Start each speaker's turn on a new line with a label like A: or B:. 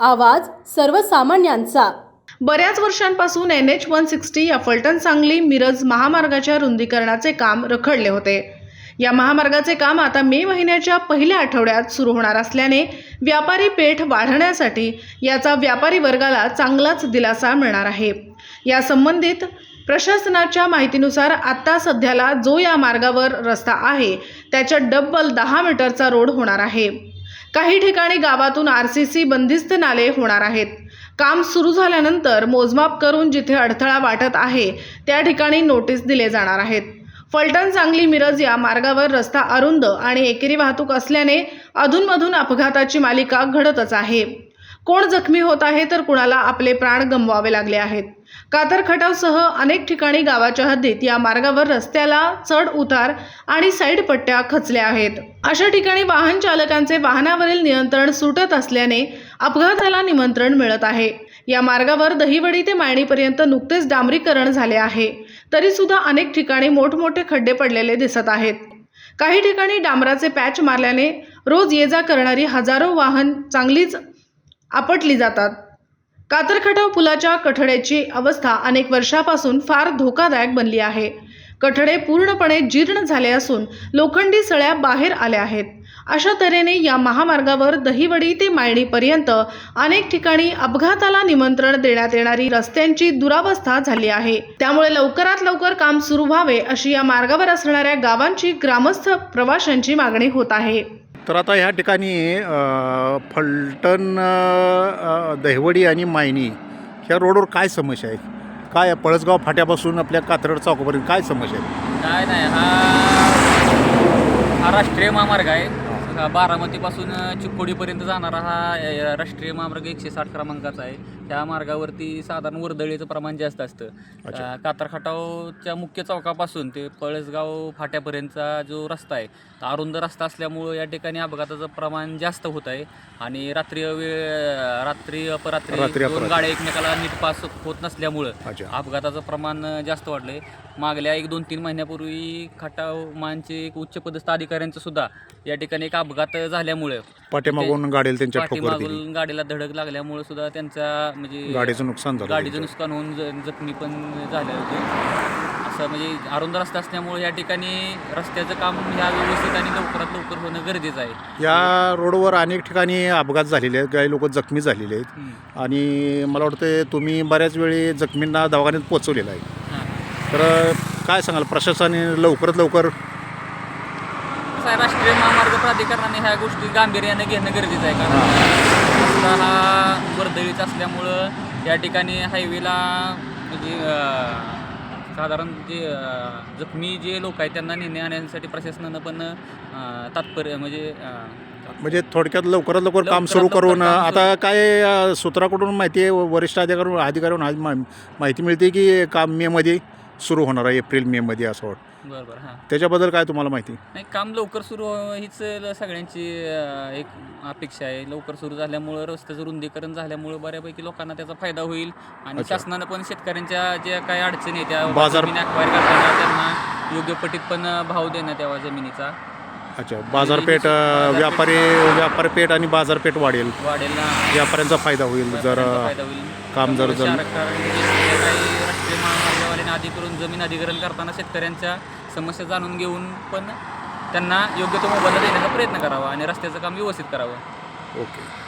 A: आवाज सर्वसामान्यांचा.
B: बऱ्याच वर्षांपासून एन एच वन सिक्स्टी या फलटण सांगली मिरज महामार्गाच्या रुंदीकरणाचे काम रखडले होते. या महामार्गाचे काम आता मे महिन्याच्या पहिल्या आठवड्यात सुरू होणार असल्याने व्यापारी पेठ वाढण्यासाठी याचा व्यापारी वर्गाला चांगलाच दिलासा मिळणार आहे. या संबंधित प्रशासनाच्या माहितीनुसार आता सध्याला जो या मार्गावर रस्ता आहे त्याच्या डब्बल दहा मीटरचा रोड होणार आहे. काही ठिकाणी गावातून आर सी सी बंदिस्त नाले होणार आहेत. काम सुरू झाल्यानंतर मोजमाप करून जिथे अडथळा वाटत आहे त्या ठिकाणी नोटीस दिले जाणार आहेत. फलटण सांगली मिरज या मार्गावर रस्ता अरुंद आणि एकेरी वाहतूक असल्याने अधूनमधून अपघाताची मालिका घडतच आहे. कोण जखमी होत आहे तर कुणाला आपले प्राण गमवावे लागले आहेत? कातर खटावसह अनेक ठिकाणी गावाच्या हद्दीत या मार्गावर रस्त्याला चढ उतार आणि साईड पट्ट्या खचल्या आहेत. अशा ठिकाणी वाहन चालकांचे वाहनावरील नियंत्रण सुटत असल्याने अपघाताला निमंत्रण मिळत आहे. या मार्गावर दहिवडी ते मायणीपर्यंत नुकतेच डांबरीकरण झाले आहे. तरी सुद्धा अनेक ठिकाणी मोठमोठे खड्डे पडलेले दिसत आहेत. काही ठिकाणी डांबराचे पॅच मारल्याने रोज ये जा करणारी हजारो वाहन चांगलीच आपटली जातात. कातरखटाव पुलाच्या कठड्याची अवस्था अनेक वर्षापासून फार धोकादायक बनली आहे. कठडे पूर्णपणे जीर्ण झाले असून लोखंडी सळ्या बाहेर आल्या आहेत. अशा तऱ्हेने या महामार्गावर दहिवडी ते मायणीपर्यंत अनेक ठिकाणी अपघाताला निमंत्रण देण्यात येणारी रस्त्यांची दुरावस्था झाली आहे. त्यामुळे लवकरात लवकर काम सुरू व्हावे अशी या मार्गावर असणाऱ्या गावांची ग्रामस्थ प्रवाशांची मागणी होत आहे.
C: तर आता ह्या ठिकाणी फलटण दहिवडी आणि मायनी ह्या रोडवर काय समस्या आहे? काय पळसगाव फाट्यापासून आपल्या कात्रड चौकापर्यंत काय समस्या आहे?
D: काय नाही हा हा राष्ट्रीय महामार्ग आहे. बारामतीपासून चिक्कोडीपर्यंत जाणारा हा राष्ट्रीय महामार्ग एकशे साठ क्रमांकाचा आहे. त्या मार्गावरती साधारण वर्दळीचं प्रमाण जास्त असतं. कातरखाटावच्या मुख्य चौकापासून ते पळसगाव फाट्यापर्यंतचा जो रस्ता आहे तो अरुंद रस्ता असल्यामुळं या ठिकाणी अपघाताचं प्रमाण जास्त होत आहे. आणि रात्री वेळ रात्री अपरात्री
C: रात्री
D: दोन. गाड्या एकमेकाला नीट पास होत नसल्यामुळं अपघाताचं प्रमाण जास्त वाढलंय. मागल्या एक दोन तीन महिन्यापूर्वी खटाव मानचे एक उच्च पदस्थ अधिकाऱ्यांचं सुद्धा या ठिकाणी एक अपघात झाल्यामुळे
C: पाठीमागून गाडीला
D: धडक लागल्यामुळे सुद्धा त्यांचा म्हणजे
C: गाडीचं नुकसान झालं
D: गाडीचं. नुकसान होऊन ज- जखमी पण झाले होते. असं म्हणजे अरुंद रस्ता असल्यामुळे या ठिकाणी रस्त्याचं काम ह्या व्यवस्थित आणि लवकरात लवकर होणं गरजेचं आहे.
C: या रोडवर अनेक ठिकाणी अपघात झालेले आहेत. काही लोक जखमी झालेले आहेत.
D: हम्म.
C: आणि मला वाटतं तुम्ही बऱ्याच वेळी जखमींना दवाखान्यात पोचवलेलं आहे.
D: हां.
C: तर काय सांगाल प्रशासनाने लवकरात लवकर
D: राष्ट्रीय महामार्ग प्राधिकरणाने ह्या गोष्टी गांभीर्यानं घेणं गरजेचं आहे कारण रस्ता हा वर्दळीचा असल्यामुळं या ठिकाणी हायवेला म्हणजे साधारण जे जखमी जे लोक आहेत त्यांना नेणे आणण्यासाठी प्रशासनानं पण तात्पर्य म्हणजे
C: म्हणजे थोडक्यात लवकरात लवकर काम सुरू करून आता काय सूत्राकडून माहिती आहे वरिष्ठ आज मा- माहिती मिळते की काम मेमध्ये सुरू होणार आहे एप्रिल मेमध्ये असं वाटतं
D: बरं बरं हां
C: त्याच्याबद्दल काय तुम्हाला माहिती
D: नाही काम लवकर सुरू व्हावं हीच ल- सगळ्यांची अं, एक अपेक्षा आहे लवकर सुरू झाल्यामुळं रस्त्याचं रुंदीकरण झाल्यामुळं बऱ्यापैकी लोकांना त्याचा फायदा होईल आणि
C: अच्छा.
D: शासनानं पण शेतकऱ्यांच्या ज्या काही अडचणी आहेत त्या
C: बाजार-
D: जमीन करताना त्यांना योग्य पटीत पण भाव देण्यात यावा जमिनीचा
C: अच्छा बाजारपेठ अ, व्यापारी व्यापारपेठ आणि बाजारपेठ वाढेल
D: वाढेल ना
C: व्यापाऱ्यांचा फायदा होईल जर
D: व्यापाऱ्यांचा
C: अ,
D: फायदा होईल
C: काम जर
D: त्यामुळे
C: जर-
D: शासकीय जे काही राष्ट्रीय आणि अधिकरून जमीन अधिग्रहण करताना शेतकऱ्यांच्या समस्या जाणून घेऊन पण त्यांना योग्य तो मोबदला देण्याचा प्रयत्न करावा आणि रस्त्याचं काम व्यवस्थित करावं.
C: ओके.